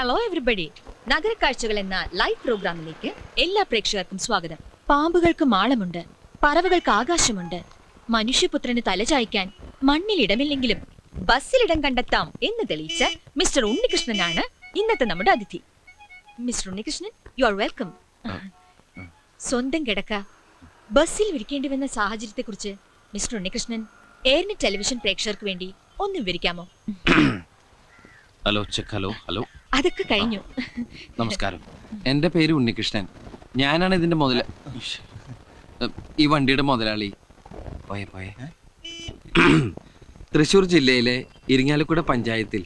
Hello everybody നഗരക്കാഴ്ചകൾ എന്ന live പ്രോഗ്രാമിലേക്ക് എല്ലാ പ്രേക്ഷകർക്കും സ്വാഗതം. പാമ്പുകൾക്ക് മാളമുണ്ട് പറവകൾക്ക് ആകാശമുണ്ട്. മനുഷ്യപുത്രന് തലചായ്ക്കാൻ മണ്ണിൽ ഇടമില്ലെങ്കിലും ബസ്സിൽ ഇടം കണ്ടെത്താം എന്ന് തെളിയിച്ച മിസ്റ്റർ ഉണ്ണികൃഷ്ണനാണ് ഇന്നത്തെ നമ്മുടെ അതിഥി. Mister Unnikrishnan you are welcome സ്വന്തം കിടക്ക. ബസ്സിൽ വിരിക്കേണ്ടി വന്ന സാഹചര്യത്തെക്കുറിച്ച് മിസ്റ്റർ ഉണ്ണികൃഷ്ണൻ എയർനെറ്റ് ടെലിവിഷൻ പ്രേക്ഷകർക്ക് വേണ്ടി ഒന്ന് വിവരിക്കാമോ? Hello check hello hello. അതൊക്കെ കഴിഞ്ഞു. നമസ്കാരം. എന്റെ പേര് ഉണ്ണികൃഷ്ണൻ. ഞാനാണ് ഇതിന്റെ മുതല ഈ വണ്ടിയുടെ മുതലാളി. പോയെ പോയെ. തൃശ്ശൂർ ജില്ലയിലെ ഇരിങ്ങാലക്കുട പഞ്ചായത്തിൽ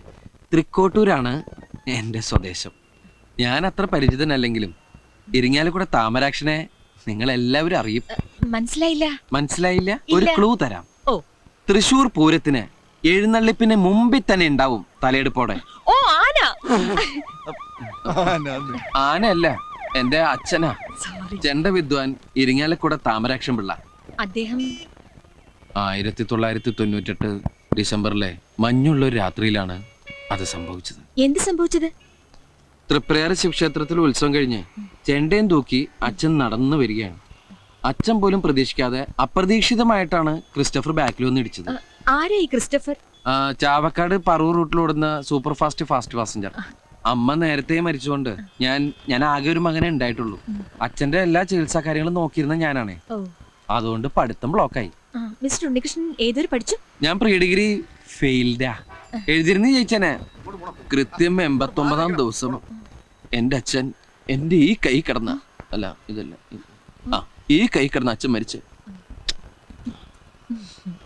തൃക്കോട്ടൂരാണ് എന്റെ സ്വദേശം. ഞാൻ അത്ര പരിചിതനല്ലെങ്കിലും ഇരിങ്ങാലക്കുട താമരാക്ഷനെ നിങ്ങൾ എല്ലാവരും അറിയും മനസ്സിലായില്ല? മനസ്സിലായില്ല? ഒരു ക്ലൂ തരാം. ഓ. തൃശ്ശൂർ പൂരത്തിന് എഴുന്നള്ളിപ്പിന് മുമ്പിൽ തന്നെ ഉണ്ടാവും തലയെടുപ്പോടെ. ഓ ആന ആനയല്ല എന്റെ അച്ഛനാ. ചെണ്ട വിദ്വാൻ ഇരിങ്ങാലക്കുട താമരാക്ഷൻ പിള്ള. അദ്ദേഹം? ആയിരത്തി തൊള്ളായിരത്തി തൊണ്ണൂറ്റെട്ട് ഡിസംബറിലെ മഞ്ഞുള്ള ഒരു രാത്രിയിലാണ് അത് സംഭവിച്ചത്. എന്ത് സംഭവിച്ചത്? തൃപ്രയാർ ശിവക്ഷേത്രത്തിൽ ഉത്സവം കഴിഞ്ഞ് ചെണ്ടയും തൂക്കി അച്ഛൻ നടന്നു വരികയാണ്. അച്ഛൻ പോലും പ്രതീക്ഷിക്കാതെ അപ്രതീക്ഷിതമായിട്ടാണ് ക്രിസ്റ്റഫർ ബാക്കിൽ വന്നിടിച്ചത് ആരായി ക്രിസ്റ്റഫർ? ചാവക്കാട് പറവൂർ റൂട്ടിലോടുന്ന സൂപ്പർ ഫാസ്റ്റ് ഫാസ്റ്റ് പാസഞ്ചർ അമ്മ നേരത്തെ മരിച്ചുകൊണ്ട് ഞാൻ ഞാൻ ആകെ ഒരു മകനെ ഉണ്ടായിട്ടുള്ളൂ. അച്ഛന്റെ എല്ലാ ചികിത്സാ കാര്യങ്ങളും നോക്കിയിരുന്ന ഞാനാണ്. അതുകൊണ്ട് പഠിത്തം ബ്ലോക്കായി ആയി. മിസ്റ്റർ ഉണ്ണികൃഷ്ണൻ ഏതൊരു പഠിച്ചു? ഞാൻ പ്രീ ഡിഗ്രി ഫെയിൽഡാ എഴുതിരുന്നു ജയിച്ചനെ. കൃത്യം എൺപത്തൊമ്പതാം ദിവസം എന്റെ അച്ഛൻ എന്റെ ഈ കൈ കിടന്ന അല്ല ഇതല്ല. ആ ഈ കൈ കിടന്ന അച്ഛൻ മരിച്ചു.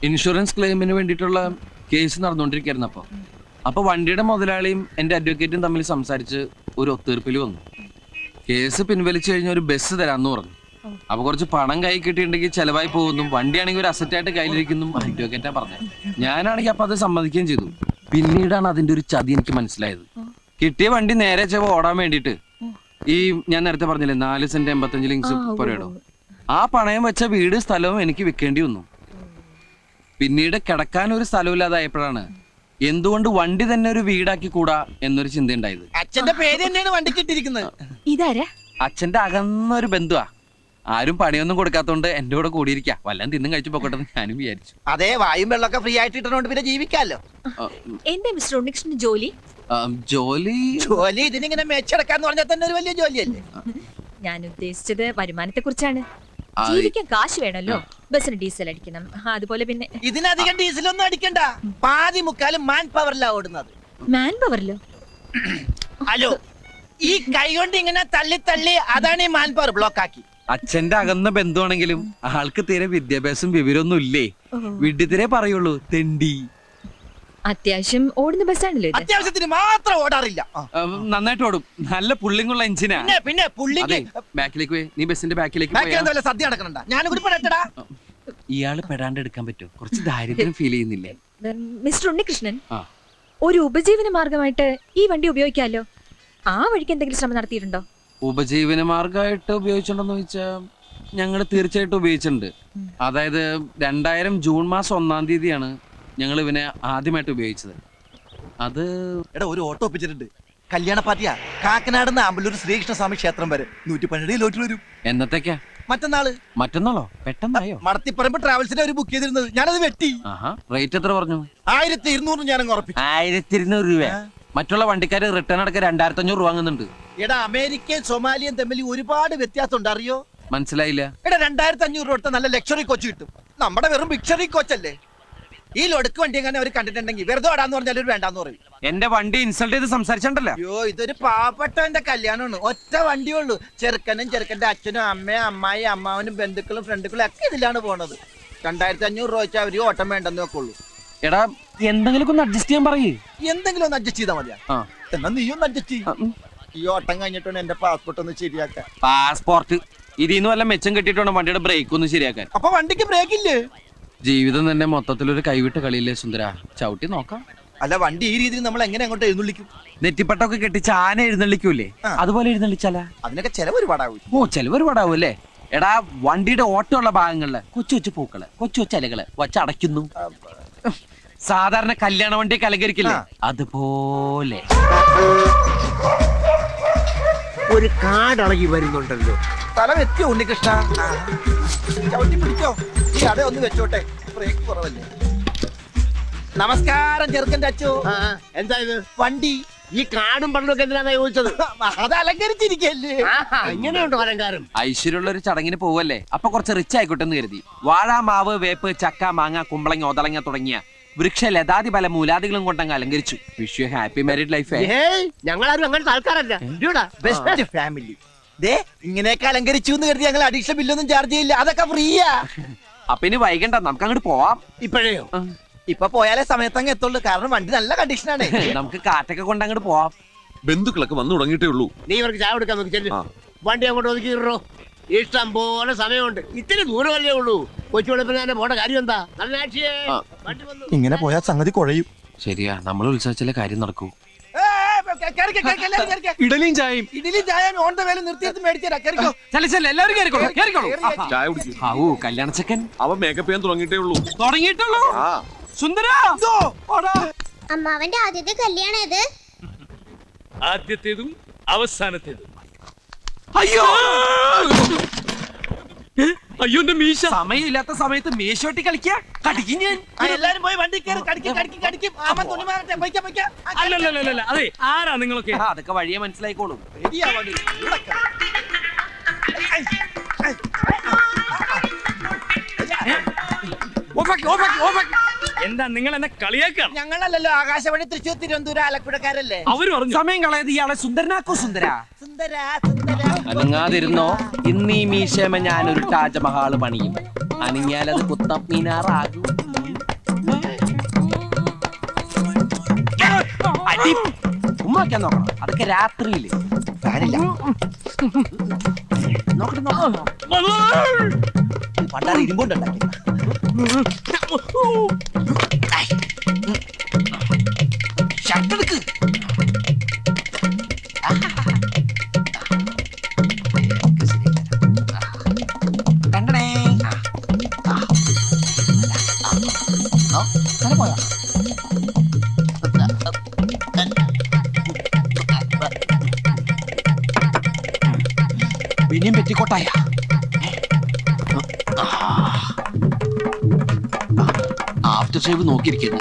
ഇൻഷുറൻസ് ക്ലെയിമിന് വേണ്ടിയിട്ടുള്ള കേസ് നടന്നുകൊണ്ടിരിക്കുകയായിരുന്നു അപ്പൊ. അപ്പൊ വണ്ടിയുടെ മുതലാളിയും എന്റെ അഡ്വക്കേറ്റും തമ്മിൽ സംസാരിച്ച് ഒരു ഒത്തീർപ്പിൽ വന്നു. കേസ് പിൻവലിച്ചു കഴിഞ്ഞ ഒരു ബസ് തരാന്ന് പറഞ്ഞു. അപ്പൊ കുറച്ച് പണം കൈ കിട്ടിയിട്ടുണ്ടെങ്കിൽ ചെലവായി പോകുന്നു. വണ്ടിയാണെങ്കിൽ ഒരു അസറ്റായിട്ട് കയ്യിലിരിക്കുന്നു അഡ്വക്കേറ്റാ പറഞ്ഞത്. ഞാനാണെങ്കിൽ അപ്പൊ അത് സമ്മതിക്കുകയും ചെയ്തു. പിന്നീടാണ് അതിന്റെ ഒരു ചതി എനിക്ക് മനസ്സിലായത്. കിട്ടിയ വണ്ടി നേരെ ചെവ ഓടാൻ വേണ്ടിട്ട് ഈ ഞാൻ നേരത്തെ പറഞ്ഞില്ലേ നാല് സെന്റ് എൺപത്തഞ്ച് ലിങ്സ് പുരയിടോ. ആ പണയം വെച്ച വീട് സ്ഥലവും എനിക്ക് വിൽക്കേണ്ടി വന്നു. പിന്നീട് കിടക്കാൻ ഒരു സ്ഥലമില്ലാതായപ്പോഴാണ് എന്തുകൊണ്ട് വണ്ടി തന്നെ ഒരു വീടാക്കി കൂടാ എന്നൊരു ചിന്ത ഉണ്ടായത് അച്ഛന്റെ പേര് തന്നെയാണ് വണ്ടിക്ക് ഇട്ടിരിക്കുന്നത്. ഇതാരാ? അച്ഛന്റെ അകന്നൊരു ബന്ധുവാ. ആരും പണിയൊന്നും കൊടുക്കാത്തോണ്ട് എന്റെ കൂടെ കൂടിയിരിക്കാ. വല്ലതും തിന്നും കഴിച്ചു പോക്കട്ടെ എന്ന് ഞാനും വിചാരിച്ചു. അതെ വായും വെള്ളമൊക്കെ ഫ്രീ ആയിട്ട് ഇട്ടണോണ്ട് പിന്നെ ജീവിക്കാലോ. എന്റെ എന്താ മിസ്റ്റർ ഉണ്ണികൃഷ്ണൻ ജോലി? ആ, ജോലി? ജോലി ഇതിനിങ്ങനെ മെച്ചടക്കാന്ന് പറഞ്ഞാൽ തന്നെ ഒരു വലിയ ജോലിയല്ലേ? ഞാൻ ഉദ്ദേശിച്ചത് വരുമാനത്തെ കുറിച്ചാണ് ജീവിക്കാൻ കാശ് വേണല്ലോ? ബസ്സിന് ഡീസൽ അടിക്കണം. ആ, അതുപോലെ പിന്നെ ഇതിനധികം ഡീസലൊന്നും അടിക്കണ്ട. പാതി മുക്കാലും മാൻ പവറിലാ ഓടുന്നത്. മാൻ പവറിലോ ഹലോ ഈ കൈ കൊണ്ട് ഇങ്ങനെ തള്ളി തള്ളി അതാണ് ഈ മാൻ പവർ ബ്ലോക്ക് ആക്കി അച്ഛന്റെ അകന്ന ബന്ധുവാണെങ്കിലും ആൾക്ക് തീരെ വിദ്യാഭ്യാസം വിവരമൊന്നും ഇല്ലേ. വിഡ്ഢിത്തിരെ പറയുള്ളൂ തെണ്ടി. അത്യാവശ്യം ഓടുന്ന ബസ്സാണല്ലോ ഇത്. അത്യാവശ്യത്തിന് മാത്രം ഓടാറില്ല. ആ. നന്നായിട്ട് ഓടും. നല്ല പുള്ളിങ്ങുള്ള എഞ്ചിനാ പിന്നെ പിന്നെ അതെ പുള്ളിക്ക് ബാക്കിലേക്ക് പോയി. നീ ബസ്സിന്റെ ബാക്കിലേക്ക് ബാക്കി പോയാ. എന്താ വല്ല സദ്യ നടക്കണ്ട ഞാൻ കൂടി ഇയാൾ പെടാണ്ട് എടുക്കാൻ പറ്റുമോ? കുറച്ച് ദാരിദ്ര്യം ഫീൽ ചെയ്യുന്നില്ലേ? ഉം, മിസ്റ്റർ ഉണ്ണികൃഷ്ണൻ ആ. ഒരു ഉപജീവന മാർഗമായിട്ട് ഈ വണ്ടി ഉപയോഗിക്കാമല്ലോ ആ വഴിക്ക് എന്തെങ്കിലും ശ്രമം നടത്തിയിട്ടുണ്ടോ? ഉപജീവന മാർഗമായിട്ട് ഉപയോഗിച്ചിട്ടുണ്ടോന്ന് ചോദിച്ചാൽ ഞങ്ങൾ തീർച്ചയായിട്ടും ഉപയോഗിച്ചിട്ടുണ്ട്. അതായത് രണ്ടായിരം ജൂൺ മാസം ഒന്നാം തീയതിയാണ് ഞങ്ങൾ ഇവനെ ആദ്യമായിട്ട് ഉപയോഗിച്ചത്. അത് എടാ ഒരു ഓട്ടോ ഒപ്പിച്ചിട്ടുണ്ട്. കല്യാണ പാർട്ടിയാ. കാക്കനാട് അമ്പലൂർ ശ്രീകൃഷ്ണ സ്വാമി ക്ഷേത്രം വരെ. നൂറ്റി പന്ത്രണ്ട് ലോട്ടിൽ വരും. എന്നത്തേക്കാ? മറ്റന്നാൾ. മറ്റന്നാളോ? പെട്ടെന്നായോ? മടത്തിപ്പറമ്പ് ട്രാവൽസിന്റെ ഒരു ബുക്ക് ചെയ്തിരുന്നത്. ഞാനത് വെട്ടി. റേറ്റ് എത്ര പറഞ്ഞു? ആയിരത്തി ഇരുന്നൂറ് ഞാൻ ഉറപ്പിച്ചു. ആയിരത്തി ഇരുന്നൂറ് രൂപ മറ്റുള്ള വണ്ടിക്കാര് റിട്ടേൺ അടക്കം രണ്ടായിരത്തി അഞ്ഞൂറ് രൂപ വാങ്ങുന്നുണ്ട്. എടാ അമേരിക്കയും സൊമാലിയും തമ്മിൽ ഒരുപാട് വ്യത്യാസം ഉണ്ട് അറിയോ മനസ്സിലായില്ല. എടാ രണ്ടായിരത്തി അഞ്ഞൂറ് രൂപ നല്ല ലക്ഷറി കോച്ച് കിട്ടും. നമ്മുടെ വെറും ബിക്ഷറി കോച്ചല്ലേ ഈ ലൊടുക്ക് വണ്ടി എങ്ങനെ അവർ കണ്ടിട്ടുണ്ടെങ്കിൽ വെറുതെ ഓടാന്ന് പറഞ്ഞാൽ ഒരു വേണ്ടാന്ന് പറയും. എന്റെ വണ്ടി ഇൻസൾട്ട് ചെയ്ത് സംസാരിച്ചിട്ടുണ്ടല്ലോ. അയ്യോ ഇതൊരു പാവപ്പെട്ടവന്റെ കല്യാണമാണ്. ഒറ്റ വണ്ടിയേ ഉള്ളൂ ചെറുക്കനും ചെറുക്കന്റെ അച്ഛനും അമ്മയും അമ്മായി അമ്മാവനും ബന്ധുക്കളും ഫ്രണ്ടുക്കളും ഒക്കെ ഇതിലാണ് പോണത്. രണ്ടായിരത്തി അഞ്ഞൂറ് രൂപ വെച്ചാൽ അവർ ഓട്ടം വേണ്ടെന്ന് വെക്കുള്ളൂ. എടാ എന്തെങ്കിലും ഒന്ന് അഡ്ജസ്റ്റ് ചെയ്യാൻ പറയേ. എന്തെങ്കിലും ഒന്ന് അഡ്ജസ്റ്റ് ചെയ്താൽ മതിയാ. ആ. എന്നാ നീ ഒന്ന് അഡ്ജസ്റ്റ് ചെയ്യും. ഈ ഓട്ടം കഴിഞ്ഞിട്ടാണ് എന്റെ പാസ്പോർട്ട് ഒന്ന് ശരിയാക്കാൻ. പാസ്പോർട്ട് ഇതിന്ന് വല്ല മെച്ചം കിട്ടിയിട്ട് വണ്ടിയുടെ ബ്രേക്ക് ഒന്ന് ശരിയാക്കാൻ. അപ്പൊ വണ്ടിക്ക് ബ്രേക്ക് ഇല്ലേ? ജീവിതം തന്നെ മൊത്തത്തിലൊരു കൈവിട്ട കളിയില്ലേ സുന്ദര? ചവിട്ടി നോക്കാം. അല്ല വണ്ടി ഈ രീതിയിൽ നമ്മൾ എങ്ങനെ അങ്ങോട്ട് എഴുന്നള്ളിക്കും? നെറ്റിപ്പട്ടൊക്കെ കെട്ടി ചാന എഴുന്നള്ളിക്കൂലേ? അതുപോലെ എഴുന്നള്ളിച്ചാലാ? അതിനൊക്കെ ചെലവ് ഒരുപാടാവും ഓ ചെലവ് ഒരുപാടാവും അല്ലേ എടാ വണ്ടിയുടെ ഓട്ടമുള്ള ഭാഗങ്ങളിൽ കൊച്ചു കൊച്ചു പൂക്കൾ കൊച്ചു കൊച്ചു അലകൾ വച്ചടയ്ക്കുന്നു. സാധാരണ കല്യാണ വണ്ടി കലകരിക്കില്ലേ അതുപോലെ. ഒരു കാടളകി വരുന്നുണ്ടല്ലോ. സ്ഥലം എത്തിയോ ഉണ്ണികൃഷ്ണ. ചവിട്ടി പിടിച്ചോ. ഈ അട ഒന്ന് വെച്ചോട്ടെ. ബ്രേക്ക് കുറവല്ലേ. നമസ്കാരം ചെറുക്കന്റെ അച്ചു. എന്താ ഇത്? വണ്ടി. ഈ കാടും പണ്ടൊക്കെ എന്തിനാ ചോദിച്ചത്? അത് അലങ്കരിച്ചിരിക്കല്ലേ. ഇങ്ങനെയുണ്ടോ അലങ്കാരം. ഐശ്വര്യമുള്ള ഒരു ചടങ്ങിന് പോവല്ലേ? അപ്പൊ കുറച്ച് റിച്ച് ആയിക്കോട്ടെ എന്ന് കരുതി. വാഴ മാവ് വേപ്പ് ചക്ക മാങ്ങ കുമ്പളങ്ങ ഒതളങ്ങ തുടങ്ങിയ വൃക്ഷ ലതാതി പല മൂലാദികളും കൊണ്ടങ്ങ് അലങ്കരിച്ചു. Wish you happy married life ഏയ് ഞങ്ങളാരും അങ്ങനത്തെ ആൾക്കാരല്ല. ബെസ്റ്റ് ഫാമിലി ദേ ഇങ്ങനെയൊക്കെ അലങ്കരിച്ചു എന്ന് കരുതി ഞങ്ങൾ അഡീഷണൽ ബില്ലൊന്നും ചാർജ് ചെയ്യില്ല. അതൊക്കെ ഫ്രീയാ. അപ്പൊ ഇനി വൈകണ്ട നമുക്ക് അങ്ങോട്ട് പോവാം. ഇപ്പോഴേയോ? ഇപ്പൊ പോയാലേ സമയത്തങ്ങ് എത്തുള്ളൂ. കാരണം വണ്ടി നല്ല കണ്ടീഷനാണ്. നമുക്ക് കാറ്റൊക്കെ കൊണ്ട് അങ്ങോട്ട് പോവാം. ബന്ധുക്കളൊക്കെ വന്നു തുടങ്ങിയിട്ടേ ഉള്ളൂ. നീ ഇവർക്ക് ചായ കൊടുക്കാൻ നോക്കി ചെല്ലു. വണ്ടി അങ്ങോട്ട് ഒതുക്കിയിടോ ഇഷ്ടം പോലെ സമയമുണ്ട്. ഇത്തിരി ദൂരമല്ലേ ഉള്ളൂ. കൊച്ചു വെളുപ്പിന് തന്നെ പോണ്ട കാര്യം എന്താ? നല്ല ആക്ഷിയേ വണ്ടി വന്നു. ഇങ്ങനെ പോയാൽ സംഗതി കുഴയും. ശരിയാ നമ്മൾ ഉത്സവിച്ചാലേ കാര്യം നടക്കൂ. ഇഡലിയും ചായയും. ഇഡലിയും ചായയും ഓൺ ദ വേല നിർത്തിയിട്ട് മേടിച്ചേരാ കയറിക്കോ ചെല്ല ചെല്ല എല്ലാവരും കേറിക്കോളൂ കേറിക്കോളൂ. ചായ കുടിക്കും. ഹാവൂ കല്യാണ ചെക്കൻ. അവൻ മേക്കപ്പ് ചെയ്യാൻ തുടങ്ങിയിട്ടേ ഉള്ളൂ. തുടങ്ങിയിട്ടുള്ളൂ? ആ. സുന്ദര. അമ്മാവന്റെ ആദ്യത്തെ കല്യാണം ഇത് ആദ്യത്തേതും അവസാനത്തേതും. അയ്യോ. അയ്യോ എന്റെ മീശ. സമയമില്ലാത്ത സമയത്ത് മേശോട്ടി കളിക്ക? കടിക്കും ഞാൻ. എല്ലാരും പോയി വണ്ടി കയറി കടിക്കും കടിക്കും കടിക്കും. ആമ തുണി മാറട്ടെ പൊയ്ക്ക പൊയ്ക്ക. അല്ലല്ലല്ല അതെ ആരാ നിങ്ങളൊക്കെ? അതൊക്കെ വഴിയെ മനസ്സിലായിക്കോളും. ഓഫാക്കി, ഓഫാക്കി, ഓഫാക്കി. എന്താ നിങ്ങൾ എന്നെ കളിയാക്ക ഞങ്ങളല്ലല്ലോ ആകാശവാണി തൃശ്ശൂർ തിരുവനന്തപുരം ആലപ്പുഴക്കാരല്ലേ? അവർ പറഞ്ഞു. സമയം കളയത് ഇയാളെ സുന്ദരനാക്കോ സുന്ദര. സുന്ദര സുന്ദര. അനങ്ങാതിരുന്നോ? ഇന്ന് ഈ മീശമ ഞാനൊരു താജ്മഹാൾ പണിയും. അനങ്ങിയാലത് കുത്തബ് മീനാറാകും. ഉമ്മാക്കാൻ നോക്കണം. അതൊക്കെ രാത്രിയിൽ. ഫാനില്ല നോക്കട്ടെ നോക്കണം പണ്ടാറ് ഇരുമ്പുണ്ടുണ്ടാക്കി പോയോ? പിന്നെയും പെറ്റിക്കോട്ടായ പുറത്തില്ല, നോക്കിയിരിക്കുന്നു.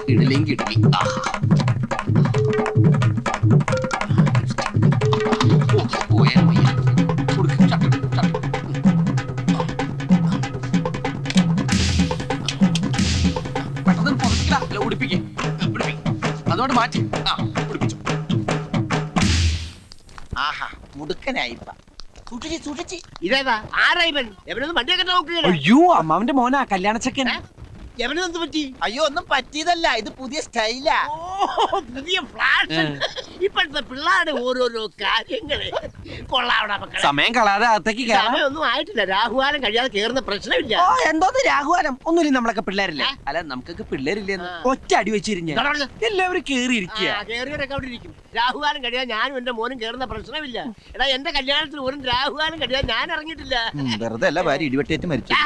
ഉടുപ്പിക്ക്. അതുകൊണ്ട് മാറ്റി. ആ ആഹാ മുടുക്കനായിപ്പ. സൂക്ഷിച്ച് സൂക്ഷിച്ച്. ഇതേതാ? ആരാ ഇവൻ? എവനൊന്നും വണ്ടിയൊക്കെ നോക്കുക അയ്യോ അമ്മാവന്റെ മോനാ. കല്യാണ ചെക്കൻ എവനെന്ത് പറ്റി? അയ്യോ ഒന്നും പറ്റിയതല്ല. ഇത് പുതിയ സ്റ്റൈലാ. ഓ പുതിയ ഫ്ലാഷ് ഇപ്പോഴത്തെ പിള്ളേരുടെ ഓരോരോ കാര്യങ്ങൾ. കൊള്ളാവണ മക്കളെ. സമയം കളാതെ അകത്തേക്ക് കയറാം. സമയമൊന്നും ആയിട്ടില്ല. രാഹുകാലം കഴിയാതെ കേറുന്ന പ്രശ്നമില്ല. ഓ എന്തോന്ന് രാഘുവാനം ഒന്നുമില്ല നമ്മളൊക്കെ പിള്ളേരില്ല? അല്ല നമുക്കൊക്കെ പിള്ളേരില്ലെന്ന്. ഒറ്റ അടി വെച്ചിരിഞ്ഞ ഇതാ പറഞ്ഞെ. എല്ലാവരും കേറി ഇരിക്കുക ആ, കേറിയവരൊക്കെ അവിടെ ഇരിക്കും. രാഹുകാലം കഴിയാൻ ഞാനും എന്റെ മോനും കേറുന്ന പ്രശ്നമില്ല. എടാ എന്റെ കല്യാണത്തിന് ഒരു രാഹുകാലം കഴിയാൻ ഞാൻ ഇറങ്ങിയിട്ടില്ല. വെറുതെ അല്ല ഭാര്യ ഇടിവെട്ടേറ്റ് മരിച്ചു. ആ.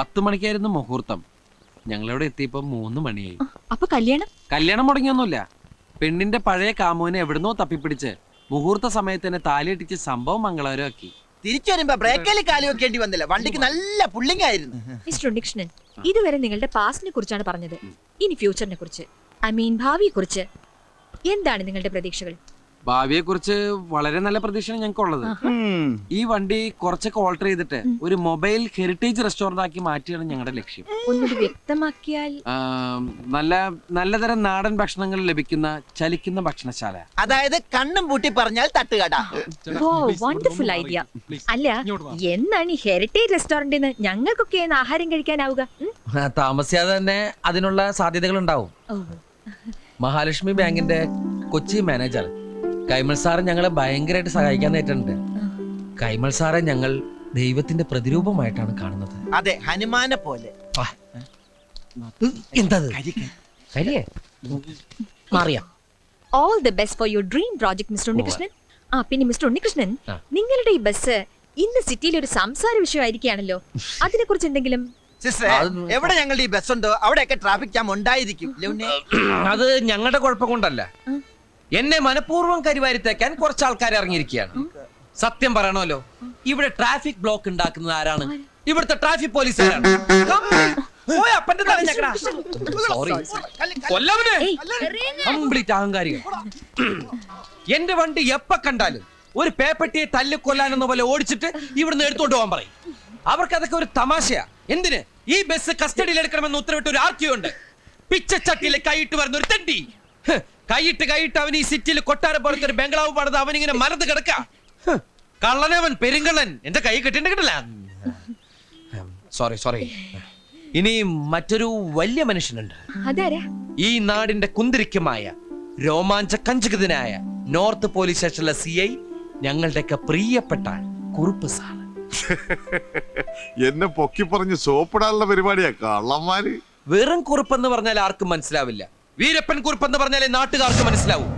പത്ത് മണിക്കായിരുന്നു മുഹൂർത്തം. ഞങ്ങളിവിടെ എത്തിയപ്പോ മൂന്ന് മണിയായി. അപ്പൊ കല്യാണം? കല്യാണം മുടങ്ങിയൊന്നുമില്ല. പെണ്ണിന്റെ പഴയ കാമുവിനെ എവിടുന്നോ തപ്പിപ്പിടിച്ച് മുഹൂർത്ത സമയത്ത് തന്നെ താലിയിട്ടിച്ച് സംഭവം മംഗളകരമാക്കി തിരിച്ചു വരുമ്പോ ബ്രേക്കിൽ കാലി വെക്കേണ്ടി വന്നില്ല. വണ്ടിക്ക് നല്ല പുള്ളിങ് ആയിരുന്നു. മിസ്റ്റർ ഉണ്ണികൃഷ്ണൻ ഇതുവരെ നിങ്ങളുടെ പാസ്റ്റിനെ കുറിച്ചാണ് പറഞ്ഞത്. ഇനി ഫ്യൂച്ചറിനെ കുറിച്ച് ഐ മീൻ ഭാവിയെ കുറിച്ച് എന്താണ് നിങ്ങളുടെ പ്രതീക്ഷകൾ? ഭാവിയെ കുറിച്ച് വളരെ നല്ല പ്രതീക്ഷയാണ് ഞങ്ങൾക്കുള്ളത്. ഈ വണ്ടി കുറച്ചൊക്കെ ഓൾട്ടർ ചെയ്തിട്ട് ഒരു മൊബൈൽ ഹെറിറ്റേജ് റെസ്റ്റോറന്റ് ആക്കി മാറ്റിയാണ് ഞങ്ങളുടെ ലക്ഷ്യം. ഒന്നുകൂടി വ്യക്തമാക്കിയാൽ? നല്ല നല്ലതരം നാടൻ ഭക്ഷണങ്ങൾ ലഭിക്കുന്ന ചലിക്കുന്ന ഭക്ഷണശാല. അതായത് കണ്ണും പൂട്ടി പറഞ്ഞാൽ തട്ടുകട. വണ്ടർഫുൾ ഐഡിയ അല്ല എന്നാണ് ഈ ഹെറിറ്റേജ് റെസ്റ്റോറന്റിൽ ഞങ്ങൾക്കൊക്കെ ആഹാരം കഴിക്കാനാവുക? താമസിയാതെ തന്നെ അതിനുള്ള സാധ്യതകൾ ഉണ്ടാവും മഹാലക്ഷ്മി ബാങ്കിന്റെ കൊച്ചി മാനേജർ കൈമൾ സാറ് ഞങ്ങളെ ഭയങ്കരമായിട്ട് സഹായിക്കാൻ നേരിട്ടുണ്ട് കൈമൾ സാറെ ഞങ്ങൾ ദൈവത്തിന്റെ പ്രതിരൂപമായിട്ടാണ് കാണുന്നത്. അതെ ഹനുമാനെ പോലെ. എന്തത്. കരിയേ മാറിയാ. All the best for your dream project Mister Unnikrishnan. ആ പിന്നെ മിസ്റ്റർ ഉണ്ണികൃഷ്ണൻ നിങ്ങളുടെ ഈ ബസ് ഇന്ന് സിറ്റിയിൽ ഒരു സംസാര വിഷയമായിരിക്കുകയാണല്ലോ. അതിനെ കുറിച്ച് എന്തെങ്കിലും എവിടെ ഞങ്ങളുടെ ഈ ബസ് ഉണ്ടോ? അവിടെയൊക്കെ ട്രാഫിക് ജാം ഉണ്ടായിരിക്കും. അത് ഞങ്ങളുടെ കുഴപ്പം കൊണ്ടല്ല. എന്നെ മനഃപൂർവം കരിവാരിത്തേക്കാൻ കുറച്ച് ആൾക്കാർ ഇറങ്ങിയിരിക്കുകയാണ്. സത്യം പറയണമല്ലോ. ഇവിടെ ട്രാഫിക് ബ്ലോക്ക് ഉണ്ടാക്കുന്നത് ആരാണ്? ഇവിടുത്തെ ട്രാഫിക് പോലീസുകാരാണ്. കംപ്ലീറ്റ് അഹങ്കാരികൾ. എന്റെ വണ്ടി എപ്പ കണ്ടാലും ഒരു പേപ്പട്ടിയെ തല്ലിക്കൊല്ലാനെന്ന പോലെ ഓടിച്ചിട്ട് ഇവിടുന്ന് എടുത്തോണ്ട് പോകാൻ പറയും. അവർക്ക് അതൊക്കെ ഒരു തമാശയാ. എന്തിന്? ഈ ബസ് കസ്റ്റഡിയിൽ എടുക്കണമെന്ന് ഉത്തരവിട്ട് ഒരു ആർക്കിയുണ്ട് പിച്ചച്ചട്ടിയിലെ കൈയിട്ട് വരുന്ന ഒരു തെണ്ടി. കൈയിട്ട് കൈയിട്ട് അവൻ ഈ സിറ്റിയിൽ കൊട്ടാരം പോലത്തെ ഒരു ബംഗ്ലാവ് പണിത് ഇങ്ങനെ മരത്ത് കിടക്ക. കള്ളനവൻ പെരുങ്കള്ളൻ എന്റെ കൈ കെട്ടിണ്ട് കിട്ടില്ല സോറി സോറി. ഇനി മറ്റൊരു വലിയ മനുഷ്യനുണ്ട്. അതാരാ? ഈ നാടിന്റെ കുന്തിരിക്കമായ രോമാഞ്ച കഞ്ചുകിതനായ നോർത്ത് പോലീസ് സ്റ്റേഷനിലെ സി ഐ ഞങ്ങളുടെയൊക്കെ പ്രിയപ്പെട്ട കുറുപ്പ് സാർ എന്നെ പൊക്കി പറഞ്ഞ് സോപ്പിടാനുള്ള പരിപാടിയാ കള്ളന്മാര്. വെറും കുറുപ്പെന്ന് പറഞ്ഞാൽ ആർക്കും മനസ്സിലാവില്ല. വീരപ്പൻ കുറിപ്പ് എന്ന് പറഞ്ഞാൽ നാട്ടുകാർക്ക് മനസ്സിലാവും.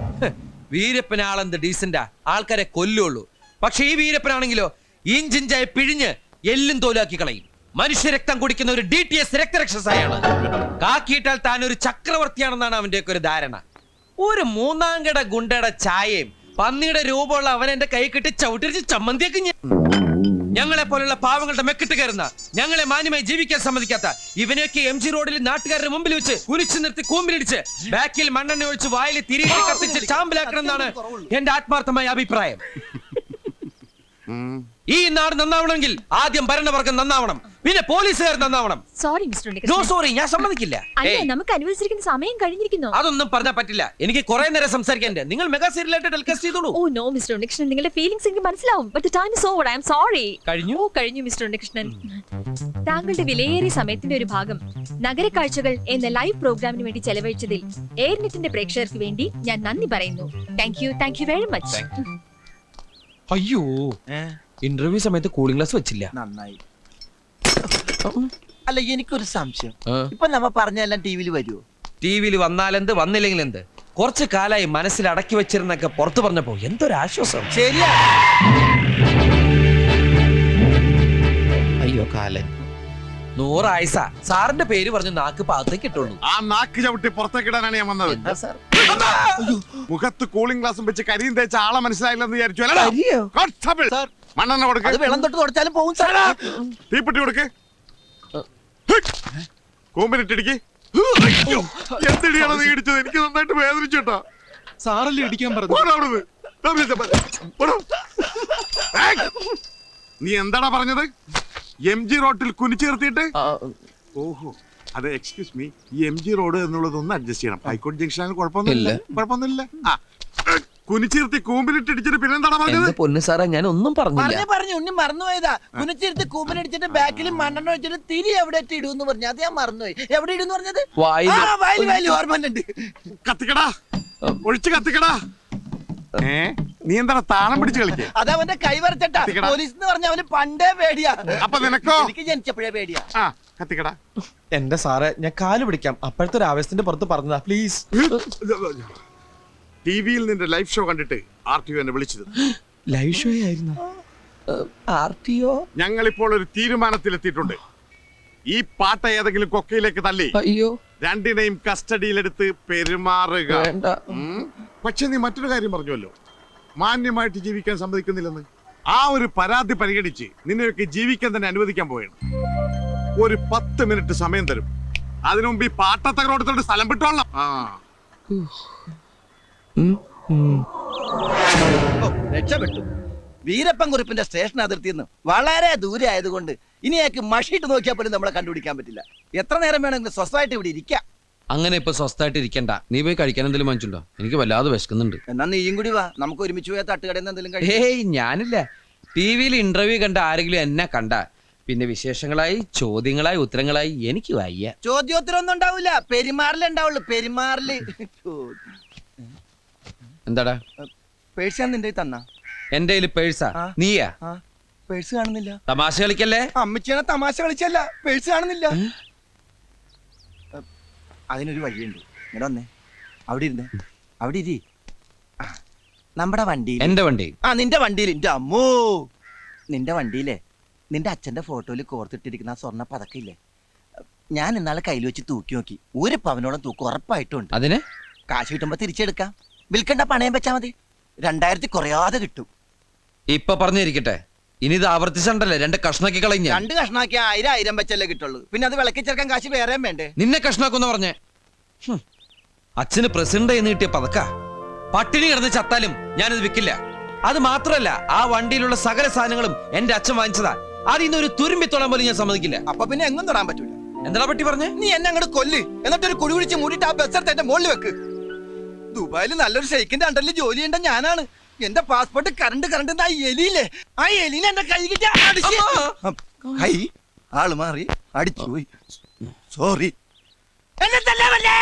വീരപ്പൻ ആളെന്ത് ഡീസന്റാ ആൾക്കാരെ കൊല്ലുള്ളൂ. പക്ഷെ ഈ വീരപ്പനാണെങ്കിലോ ഇഞ്ചിഞ്ചായി പിഴിഞ്ഞ് എല്ലും തോലാക്കി കളയും. മനുഷ്യ രക്തം കുടിക്കുന്ന ഒരു ഡി ടി എസ് രക്തരക്ഷസായാണ്. കാക്കിയിട്ടാൽ താൻ ഒരു ചക്രവർത്തിയാണെന്നാണ് അവന്റെയൊക്കെ ഒരു ധാരണ. ഒരു മൂന്നാം കട ഗുണ്ടയുടെ ചായയും പന്നിയുടെ രൂപമുള്ള അവൻ എന്റെ കൈ കെട്ടി ചവിട്ടിരിച്ച് ചമ്മന്തിയൊക്കെ ഞാൻ ഞങ്ങളെ പോലുള്ള പാവങ്ങളുടെ മെക്കിട്ട് കയറുന്ന ഞങ്ങളെ മാന്യമായി ജീവിക്കാൻ സമ്മതിക്കാത്ത ഇവനെയൊക്കെ എം ജി റോഡിൽ നാട്ടുകാരുടെ മുമ്പിൽ വെച്ച് കുനിച്ചു നിർത്തി കൂമ്പിലിടിച്ച് ബാക്കിൽ മണ്ണെണ്ണ ഒഴിച്ച് വായിൽ തിരികെ കത്തിച്ച് ചാമ്പലാക്കണം എന്നാണ് എന്റെ ആത്മാർത്ഥമായ അഭിപ്രായം. ഈ നാട് നന്നാവണമെങ്കിൽ ആദ്യം ഭരണവർഗം നന്നാവണം. പിന്നെ പോലീസുകാർ നന്നാവണം. സോറി മിസ്റ്റർ നോ സോറി ഞാൻ സമ്മതിക്കില്ല. അല്ല നമുക്ക് അനുവദിച്ചിരിക്കുന്ന സമയം കഴിഞ്ഞിരിക്കുന്നു. അതൊന്നും പറഞ്ഞാൽ പറ്റില്ല. എനിക്ക് കുറെ നേരം സംസാരിക്കാൻ നിങ്ങൾ മെഗാ സീരിയലായിട്ട് ടെലികാസ്റ്റ് ചെയ്തോളൂ. Oh no Mister Unnikrishnan. നിങ്ങളുടെ ഫീലിംഗ്സ് എനിക്ക് മനസ്സിലാവും. But time is over I am sorry കഴിഞ്ഞു? ഓ കഴിഞ്ഞു മിസ്റ്റർ ഉണ്ണികൃഷ്ണൻ. താങ്കളുടെ വിലയേറിയ സമയത്തിന്റെ ഒരു ഭാഗം നഗരക്കാഴ്ചകൾ എന്ന ലൈവ് പ്രോഗ്രാമിന് വേണ്ടി ചെലവഴിച്ചതിൽ എയർനെറ്റിന്റെ പ്രേക്ഷകർക്ക് വേണ്ടി ഞാൻ നന്ദി പറയുന്നു. Thank you thank you very much അയ്യോ. ഏ, ഇന്റർവ്യൂ സമയത്ത് കൂളിംഗ് ഗ്ലാസ് വെച്ചില്ല. നന്നായി. അല്ല എനിക്കൊരു സംശയം. ആ. ഇപ്പൊ നമ്മ പറഞ്ഞെല്ലാം ടി വിയിൽ വരുമോ ടി വിയിൽ വന്നാലെന്ത് വന്നില്ലെങ്കിൽ എന്ത് കുറച്ച് കാലായി മനസ്സിൽ അടക്കി വെച്ചിരുന്നൊക്കെ പുറത്തു പറഞ്ഞപ്പോ എന്തൊരു ആശ്വാസം ശരിയാ. അയ്യോ കാലൻ. നൂറായുസ സാറിന്റെ പേര് പറഞ്ഞ് നാക്ക് പാകത്തേക്ക് ഇട്ടുള്ളൂ ആ നാക്ക് ചവിട്ടി പുറത്തേക്ക് ഇടാനാണ് ഞാൻ വന്നത്. മുഖത്ത് കൂളിംഗ് ഗ്ലാസും വെച്ച് കരിയും തേച്ച ആളെ മനസ്സിലായില്ലെന്ന് വിചാരിച്ചു. അല്ലടാ? കോൺസ്റ്റബിൾ, മണ്ണെണ്ണ കൊടുക്ക്. അത് വെള്ളം തൊട്ട് തുടച്ചാലും പോകും സാർ തീപ്പെട്ടി കൊടുക്ക്. കൂമ്പിനിട്ടിടിക്ക്. എന്തിടിയാണ് നീ ഇടിച്ചത്? എനിക്ക് നന്നായിട്ട് വേദനിച്ചു കേട്ടാ. സാറല്ലേ ഇടിക്കാൻ പറഞ്ഞു. നീ എന്താടാ പറഞ്ഞത്? എം ജി റോട്ടിൽ കുനിച്ചു നിർത്തിയിട്ട്? ഓഹോ. അതെ എക്സ്ക്യൂസ് മീ. ഈ എം ജി റോഡ് എന്നുള്ളത് ഒന്ന് അഡ്ജസ്റ്റ് ചെയ്യണം. ഹൈക്കോടതി ജംഗ്ഷനിൽ കുഴപ്പമൊന്നുമില്ല. കുഴപ്പമൊന്നുമില്ല. ആ. കുനിച്ചിരുത്തി കൂമ്പിലിട്ടിടിച്ചിട്ട് പിന്നെന്താടാ പറഞ്ഞത്? എന്റെ പൊന്നു സാറേ ഞാൻ ഒന്നും പറഞ്ഞില്ല. പറഞ്ഞു പറഞ്ഞു ഉണ്ണി മറന്നുപോയതാ. കുനിച്ചിരുത്തി കൂമ്പനടിച്ചിട്ട് ബാക്കിൽ മണ്ണെണ്ണ വെച്ചിട്ട് തിരി എവിടെ ഇടൂന്ന് പറഞ്ഞു. അത് ഞാൻ മറന്നുപോയി. എവിടെ ഇടുന്ന് പറഞ്ഞത്? വായിൽ. ആ, വായിൽ വായിൽ ഓർമ്മയുണ്ട്. കത്തിക്കടാ. ഒഴിച്ച് കത്തിക്കടാ. ഏ? നീ എന്താടാ താളം പിടിച്ച് കളിക്കേ? അത് അവന്റെ കൈ വരച്ചട്ടാ. കത്തിക്കടാ. പോലീസ് എന്ന് പറഞ്ഞ അവന് പണ്ടേ പേടിയാ. അപ്പൊ നിനക്കോ? എനിക്ക് ജനിച്ചപ്പോഴേ പേടിയാ. ആ കത്തിക്കടാ. എന്റെ സാറേ ഞാൻ കാൽ പിടിക്കാം. അപ്പോഴത്തെ ഒരു ആവേശത്തിന്റെ പുറത്ത് പറഞ്ഞതാ. പ്ലീസ് ടി വിയിൽ നിന്റെ ലൈവ് ഷോ കണ്ടിട്ട് ആർ ടി ഒ എന്നെ വിളിച്ചത്? ലൈവ് ഷോ ആയിരുന്നു? ആർ ടി ഒ ഞങ്ങൾ ഇപ്പോൾ ഒരു തീരുമാനത്തിലെത്തിയിട്ടുണ്ട്. ഈ പാട്ട ഏതെങ്കിലും കൊക്കയിലേക്ക് തള്ളി. അയ്യോ. രണ്ടിനെയും കസ്റ്റഡിയിലെടുത്ത് പെരുമാറുക. വേണ്ട. ഉം. പക്ഷെ നീ മറ്റൊരു കാര്യം പറഞ്ഞുവല്ലോ. മാന്യമായിട്ട് ജീവിക്കാൻ സമ്മതിക്കുന്നില്ലെന്ന്. ആ ഒരു പരാതി പരിഗണിച്ച് നിന്നെയൊക്കെ ജീവിക്കാൻ തന്നെ അനുവദിക്കാൻ പോവുകയാണ്. ഒരു പത്ത് മിനിറ്റ് സമയം തരും. അതിനുമുമ്പ് ഈ പാട്ടത്തകരോടത്തോട് സ്ഥലം വിട്ടോളാം ആ. ഓ, രക്ഷപ്പെട്ടു. വീരപ്പൻ കുറിപ്പിന്റെ സ്റ്റേഷൻ അതിർത്തിയിൽ നിന്ന് വളരെ ദൂരെ ആയതുകൊണ്ട് ഇനി അയാൾക്ക് മഷിയിട്ട് നോക്കിയാൽ പോലും നമ്മളെ കണ്ടുപിടിക്കാൻ പറ്റില്ല. എത്ര നേരം വേണമെങ്കിലും സ്വസ്ഥമായിട്ട് ഇവിടെ ഇരിക്കാം. അങ്ങനെ ഇപ്പൊ സ്വസ്ഥമായിട്ട് ഇരിക്കണ്ട. നീ പോയി കഴിക്കാൻ എന്തെങ്കിലും വാങ്ങിച്ചുണ്ടോ എനിക്ക് വല്ലാതെ വിശക്കുന്നുണ്ട്. എന്നാ നീയും കൂടി വാ. നമുക്ക് ഒരുമിച്ച് പോയാൽ തട്ടുകടയിൽ നിന്ന് എന്തെങ്കിലും കഴിക്കാം. ഹേയ് ഞാനില്ല. ടി വിയിൽ ഇന്റർവ്യൂ കണ്ട ആരെങ്കിലും എന്നെ കണ്ട. പിന്നെ വിശേഷങ്ങളായി ചോദ്യങ്ങളായി ഉത്തരങ്ങളായി എനിക്ക് വയ്യ. ചോദ്യോത്തരം ഒന്നും ഉണ്ടാവില്ല പെരുമാറിലുണ്ടാവുള്ളൂ പെരുമാറിൽ. പെരുമാറിൽ എന്താടാ? പേഴ്സ് ഞാൻ നിന്റെ തന്ന? എന്റെ കയ്യിൽ പേഴ്സാ? ആ. നീയാ? പേഴ്സ് കാണുന്നില്ല. തമാശ കളിക്കല്ലേ? അമ്മച്ചിയാണ് തമാശ കളിച്ചല്ല. പേഴ്സ് കാണുന്നില്ല. ഏ, അതിനൊരു വഴിയുണ്ട്. ഇങ്ങനെ വന്നേ. അവിടെ ഇരുന്നേ. അവിടെ ഇരി. ആ, നമ്മുടെ വണ്ടിയിൽ. എന്റെ വണ്ടി. ആ നിന്റെ വണ്ടിയിൽ. എന്റെ അമ്മോ. നിന്റെ വണ്ടിയിലെ. നിന്റെ അച്ഛന്റെ ഫോട്ടോയിൽ കോർത്തിട്ടിരിക്കുന്ന ആ സ്വർണ പതക്കില്ലേ ഞാൻ ഇന്നാളെ കയ്യിൽ വെച്ച് തൂക്കി നോക്കി. ഒരു പവനോളം തൂക്ക് ഉറപ്പായിട്ടുണ്ട് അതിന്? കാശ് കിട്ടുമ്പോ തിരിച്ചെടുക്കാം. വിൽക്കണ്ട പണയം വെച്ചാ മതി. രണ്ടായിരത്തി കുറയാതെ കിട്ടും. ഇപ്പൊ പറഞ്ഞിരിക്കട്ടെ. ഇനി ഇത് ആവർത്തിച്ചണ്ടല്ലേ? രണ്ട് കഷ്ണക്കി കളഞ്ഞ രണ്ട് കഷ്ണാക്കി ആയിരം ആയിരം വെച്ചല്ലേ കിട്ടുള്ളൂ. പിന്നെ അത് വിളക്കി ചേർക്കാൻ കാശ് വേറെയും വേണ്ടേ? നിന്നെ കഷ്ണാക്കുന്ന പറഞ്ഞേ. ഹും. അച്ഛന് പ്രസിഡന്റ് എന്ന് കിട്ടിയ പതക്ക. പട്ടിണി കിടന്ന് ചത്താലും ഞാനിത് വിൽക്കില്ല അത് മാത്രമല്ല ആ വണ്ടിയിലുള്ള സകല സാധനങ്ങളും എന്റെ അച്ഛൻ വാങ്ങിച്ചതാ. അതിൽ നിന്ന് ഒരു തുരുമ്പി തൊടാൻ പോലും ഞാൻ സമ്മതിക്കില്ല. അപ്പൊ പിന്നെ എങ്ങും തൊടാൻ പറ്റൂല. എന്താ പറ്റി പറഞ്ഞേ? നീ എന്നെ അങ്ങോട്ട് കൊല്ല്. എന്നിട്ട് ഒരു കുഴിച്ച് മൂടിയിട്ട് ആ ബസ് എടുത്ത് എന്റെ മുകളിൽ വെക്ക്. ദുബായിൽ നല്ലൊരു ഷെയ്ക്കിന്റെ അണ്ടറിൽ ജോലി ചെയ്യേണ്ട ഞാനാണ്. എന്റെ പാസ്പോർട്ട് കറണ്ട് കറണ്ട് ആ എലിയില്ലേ? ആ എലിനെ എന്റെ കൈ കിട്ടി. അടിച്ച് കൈ ആൾ മാറി. അടിച്ചു പോയി. സോറി എന്നെ തല്ലാമല്ലേ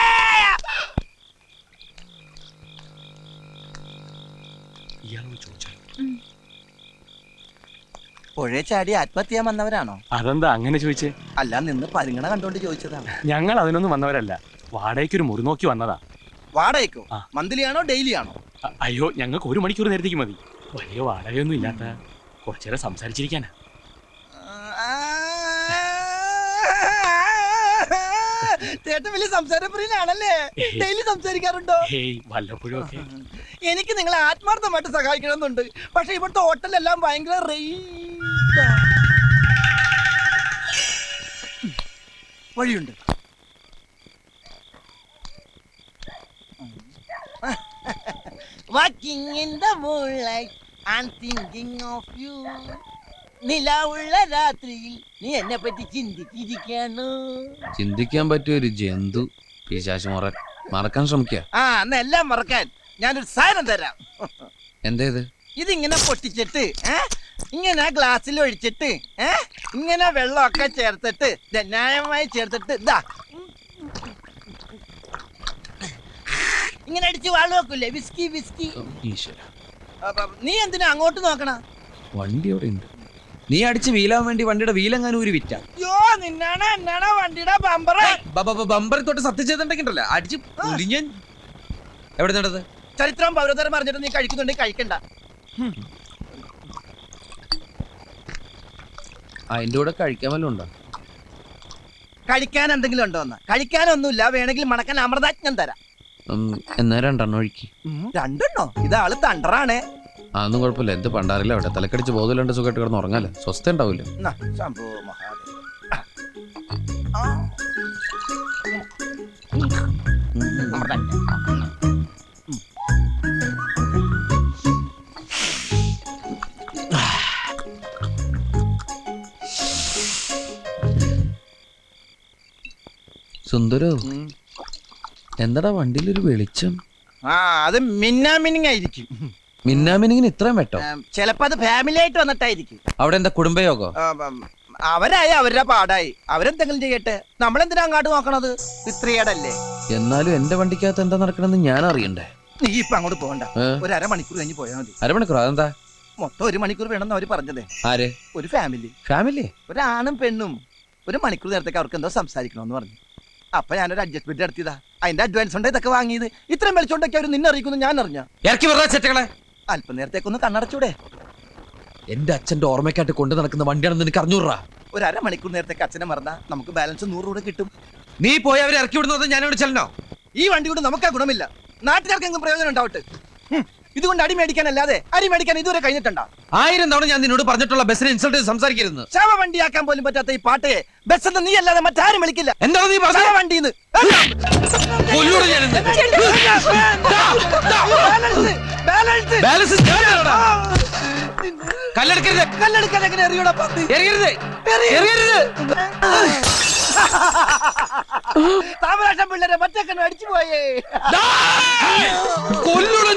പുഴയെ ചാടി ആത്മഹത്യ ചെയ്യാൻ വന്നവരാണോ? അതെന്താ അങ്ങനെ ചോദിച്ചേ? അല്ല നിന്ന് പരിഗണന കണ്ടോണ്ട് ചോദിച്ചതാണ്. ഞങ്ങൾ അതിനൊന്നും വന്നവരല്ല. വാടകയ്ക്ക് ഒരു മുറി നോക്കി വന്നതാ. വാടകയ്ക്കോ. ആ. മന്ത്ലി ആണോ ഡെയിലി ആണോ അ- അയ്യോ ഞങ്ങൾക്ക് ഒരു മണിക്കൂർ നേരത്തേക്ക് മതി. വലിയ വാടകയൊന്നും ഇല്ലാത്ത കുറച്ചേരം സംസാരിച്ചിരിക്കാനാ. ചേട്ടൻ വലിയ സംസാരപ്രിയനാണല്ലേ? ഡെയിലി സംസാരിക്കാറുണ്ടോ? ഹേയ് വല്ലപ്പോഴും ഒക്കെ. എനിക്ക് നിങ്ങളെ ആത്മാർത്ഥമായിട്ട് സഹായിക്കണമെന്നുണ്ട്. പക്ഷെ ഇവിടുത്തെ ഹോട്ടലെല്ലാം ഭയങ്കര റേറ്റ് വഴിയുണ്ട്. Walking in the moonlight I'm thinking of you നിലാവുള്ള രാത്രിയിൽ നീ എന്നെ പറ്റി ചിന്തിച്ചിരിക്കാണോ ചിന്തിക്കാൻ പറ്റിയ ഒരു ജന്തു പിശാശ് മറ മറക്കാൻ ശ്രമിക്കുക ആ എന്നാ എല്ലാം മറക്കാൻ. ഞാനൊരു സാധനം തരാം. എന്തേത്? ഇതിങ്ങനെ പൊട്ടിച്ചിട്ട് ഏ? ഇങ്ങനെ ഗ്ലാസ്സിൽ ഒഴിച്ചിട്ട് ഏ? ഇങ്ങനെ വെള്ളമൊക്കെ ചേർത്തിട്ട് ധന്യായമായി ന്യായമായി ചേർത്തിട്ട് ഇതാ ഇങ്ങനെ അടിച്ച് വാൾ വെക്കൂലേ? Whisky whisky. ഈശ്വര. അപ്പൊ നീ എന്തിനാ അങ്ങോട്ട് നോക്കണ? വണ്ടി അവിടെ ഉണ്ട് നീ അടിച്ച് വീലാൻ വേണ്ടി വണ്ടിയുടെ വീലെങ്ങാനും ഊരി വിറ്റ. യോ നിന്നാണ് എന്നാണ് വണ്ടിയുടെ ബമ്പറ് ബമ്പറിൽ തൊട്ട് സത്യം അടിച്ച് ഉരിഞ്ഞൻ എവിടെ നടന്നത്? ചരിത്രം പൗരതരം പറഞ്ഞിട്ട് നീ കഴിക്കുന്നുണ്ടെങ്കിൽ കഴിക്കണ്ട. അതിന്റെ കൂടെ കഴിക്കാൻ വല്ലതും ഉണ്ടോ? കഴിക്കാൻ എന്തെങ്കിലും ഉണ്ടോ എന്ന്? കഴിക്കാനൊന്നുമില്ല. വേണമെങ്കിൽ മണക്കാൻ അമൃതാജ്ഞം തരാം. എന്നാ രണ്ടെണ്ണം ഒഴുക്കി. രണ്ടെണ്ണോ? ഇതാൾ തണ്ടറാണേ. അതൊന്നും കുഴപ്പമില്ല. എന്ത് പണ്ടാറില്ല അവിടെ തലക്കടിച്ച് ബോധമില്ലാണ്ട് സുഖമായിട്ട് കിടന്ന് ഉറങ്ങാല്ലേ? സ്വസ്ഥ ഉണ്ടാവില്ല. സുന്ദരോ? ഉം. വണ്ടിയിൽ ഒരു വെളിച്ചം? ആ അത് മിന്നാമിനിങ് ആയിരിക്കും. മിന്നാമിനിങ്ങിന് ഇത്രയും വെട്ടോ? ചിലപ്പോ അത് ഫാമിലി ആയിട്ട് വന്നിട്ടായിരിക്കും. അവിടെ എന്താ കുടുംബയോഗോ? ആ, ഉം, അവരായി അവരുടെ പാടായി. അവരെന്തെങ്കിലും ചെയ്യട്ടെ? നമ്മളെന്തിനാ അങ്ങോട്ട് നോക്കണത്? ഇത്രയേടല്ലേ? എന്നാലും എന്റെ വണ്ടിക്കകത്ത് എന്താ നടക്കണമെന്ന് ഞാൻ അറിയണ്ടേ. നീ ഇപ്പൊ അങ്ങോട്ട് പോകണ്ട. ഏ? ഒരു അരമണിക്കൂർ കഴിഞ്ഞ് പോയാൽ മതി. അരമണിക്കൂർ അതെന്താ? മൊത്തം ഒരു മണിക്കൂർ വേണമെന്ന് അവർ പറഞ്ഞതേ. ആര്? ഒരു ഫാമിലി ഫാമിലി ഒരാണും പെണ്ണും. ഒരു മണിക്കൂർ നേരത്തേക്ക് അവർക്ക് എന്തോ സംസാരിക്കണമെന്ന് പറഞ്ഞു. അപ്പൊ ഞാനൊരു അഡ്ജസ്റ്റ്മെന്റ് നടത്തിയതാ അതിന്റെ അഡ്വാൻസ് ഉണ്ട് ഇതൊക്കെ വാങ്ങിയത്. ഇത്രയും വെളിച്ചോണ്ടൊക്കെ അവർ നിന്നെ അറിയിക്കുന്നു ഞാൻ അറിഞ്ഞ. ഇറക്കി വെറുതെ ചെറ്റകളെ. അല്പം നേരത്തേക്കൊന്ന് കണ്ണടച്ചൂടെ. എന്റെ അച്ഛന്റെ ഓർമ്മയ്ക്കായിട്ട് കൊണ്ടു നടക്കുന്ന വണ്ടിയാണെന്ന് നിനക്ക് അറിഞ്ഞൂറാ ഒരു അരമണിക്കൂർ നേരത്തേക്ക് അച്ഛനെ മറന്നാ നമുക്ക് ബാലൻസ് നൂറ് രൂപ കിട്ടും. നീ പോയി അവരെ ഇറക്കി വിടുന്നത് ഞാൻ ഇവിടെ ചെല്ലണോ? ഈ വണ്ടി കൊണ്ട് നമുക്ക് ആ ഗുണമില്ല. നാട്ടുകാർക്ക് എങ്ങും പ്രയോജനം ഉണ്ടാവട്ടെ. ഇതുകൊണ്ട് അടി മേടിക്കാനല്ലാതെ അരി മേടിക്കാൻ ഇതുവരെ കഴിഞ്ഞിട്ടുണ്ടോ? ആയിരം തവണ ഞാൻ നിന്നോട് പറഞ്ഞിട്ടുള്ള ബസ്സിനെ ഇൻസൾട്ട് സംസാരിക്കരുത്. ശവ വണ്ടിയാക്കാൻ പോലും പറ്റാത്ത ഈ പാട്ടയെ ബസ് എന്ന് നീ അല്ലാതെ മറ്റാരും വിളിക്കില്ല. എന്താ? നീ പറഞ്ഞ വണ്ടിന്ന്? കല്ലെടുക്കരുത്. കല്ലെടുക്കാൻ എങ്ങനെ എറിയൂടാ പന്ത് എറിയരുത്. എറിയരുത്. താമരാശം പിള്ളേരെ മറ്റേ അടിച്ചു പോയേ. കൊല്ലൂടെ